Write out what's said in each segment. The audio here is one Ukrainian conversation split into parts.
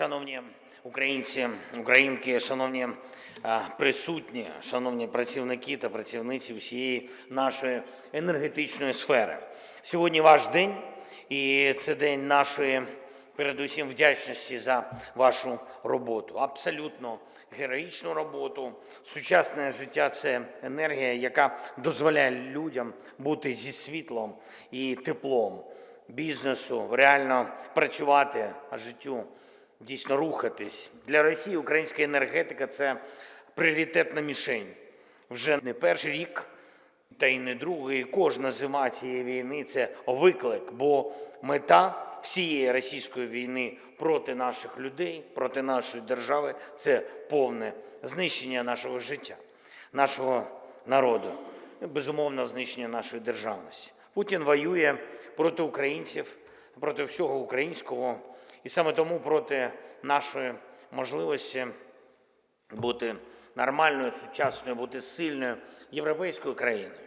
Шановні українці, українки, шановні присутні, шановні працівники та працівниці всієї нашої енергетичної сфери. Сьогодні ваш день, і це день нашої, передусім, вдячності за вашу роботу. Абсолютно героїчну роботу. Сучасне життя це енергія, яка дозволяє людям бути зі світлом і теплом бізнесу, реально працювати, життю дійсно рухатись. Для Росії українська енергетика це пріоритетна мішень. Вже не перший рік, та й не другий. Кожна зима цієї війни це виклик, бо мета всієї російської війни проти наших людей, проти нашої держави це повне знищення нашого життя, нашого народу, безумовно, знищення нашої державності. Путін воює проти українців, проти всього українського, і саме тому проти нашої можливості бути нормальною, сучасною, бути сильною європейською країною.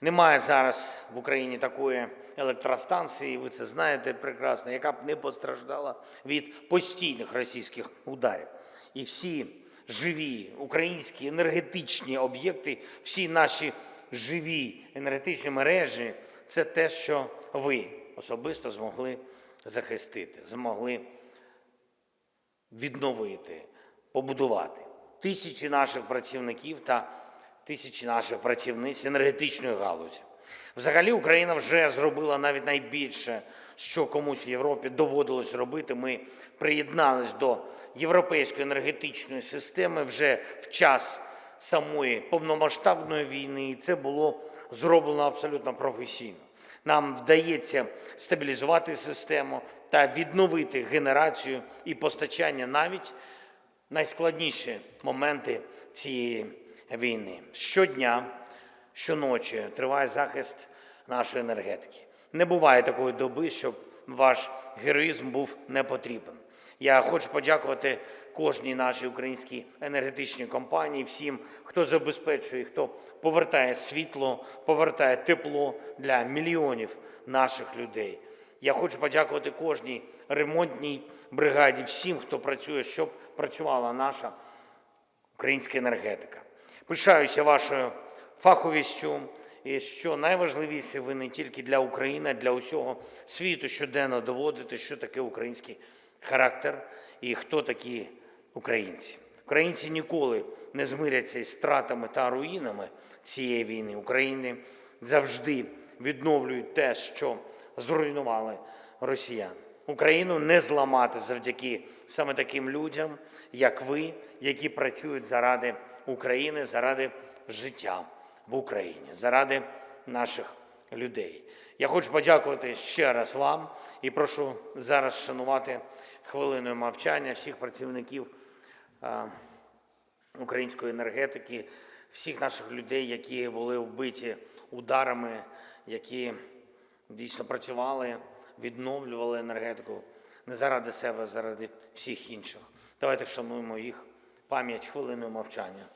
Немає зараз в Україні такої електростанції, ви це знаєте прекрасно, яка б не постраждала від постійних російських ударів. І всі живі українські енергетичні об'єкти, всі наші живі енергетичні мережі це те, що ви особисто змогли захистити, змогли відновити, побудувати. Тисячі наших працівників та тисячі наших працівниць енергетичної галузі. Взагалі Україна вже зробила навіть найбільше, що комусь в Європі доводилось робити. Ми приєднались до європейської енергетичної системи вже в час самої повномасштабної війни, і це було зроблено абсолютно професійно. Нам вдається стабілізувати систему та відновити генерацію і постачання навіть найскладніші моменти цієї війни. Щодня, щоночі триває захист нашої енергетики. Не буває такої доби, щоб ваш героїзм був не потрібен. Я хочу подякувати кожній нашій українській енергетичній компанії, всім, хто забезпечує, хто повертає світло, повертає тепло для мільйонів наших людей. Я хочу подякувати кожній ремонтній бригаді, всім, хто працює, щоб працювала наша українська енергетика. Пишаюся вашою фаховістю, і що найважливіше, ви не тільки для України, а для усього світу щоденно доводите, що таке український характер і хто такі українці. Українці ніколи не змиряться із втратами та руїнами цієї війни. України завжди відновлюють те, що зруйнували росіяни. Україну не зламати завдяки саме таким людям, як ви, які працюють заради України, заради життя в Україні, заради наших людей. Я хочу подякувати ще раз вам і прошу зараз шанувати хвилиною мовчання всіх працівників української енергетики, всіх наших людей, які були вбиті ударами, які дійсно працювали, відновлювали енергетику не заради себе, а заради всіх інших. Давайте вшануємо їх пам'ять хвилиною мовчання.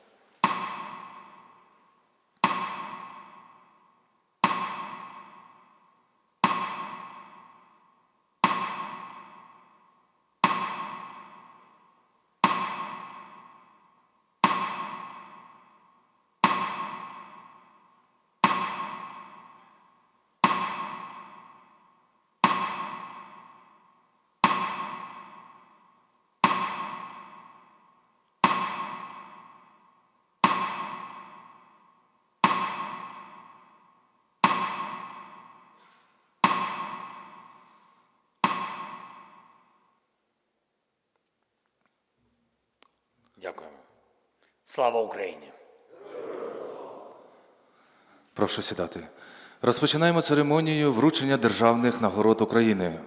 Дякуємо. Слава Україні! Прошу сідати. Розпочинаємо церемонію вручення державних нагород України.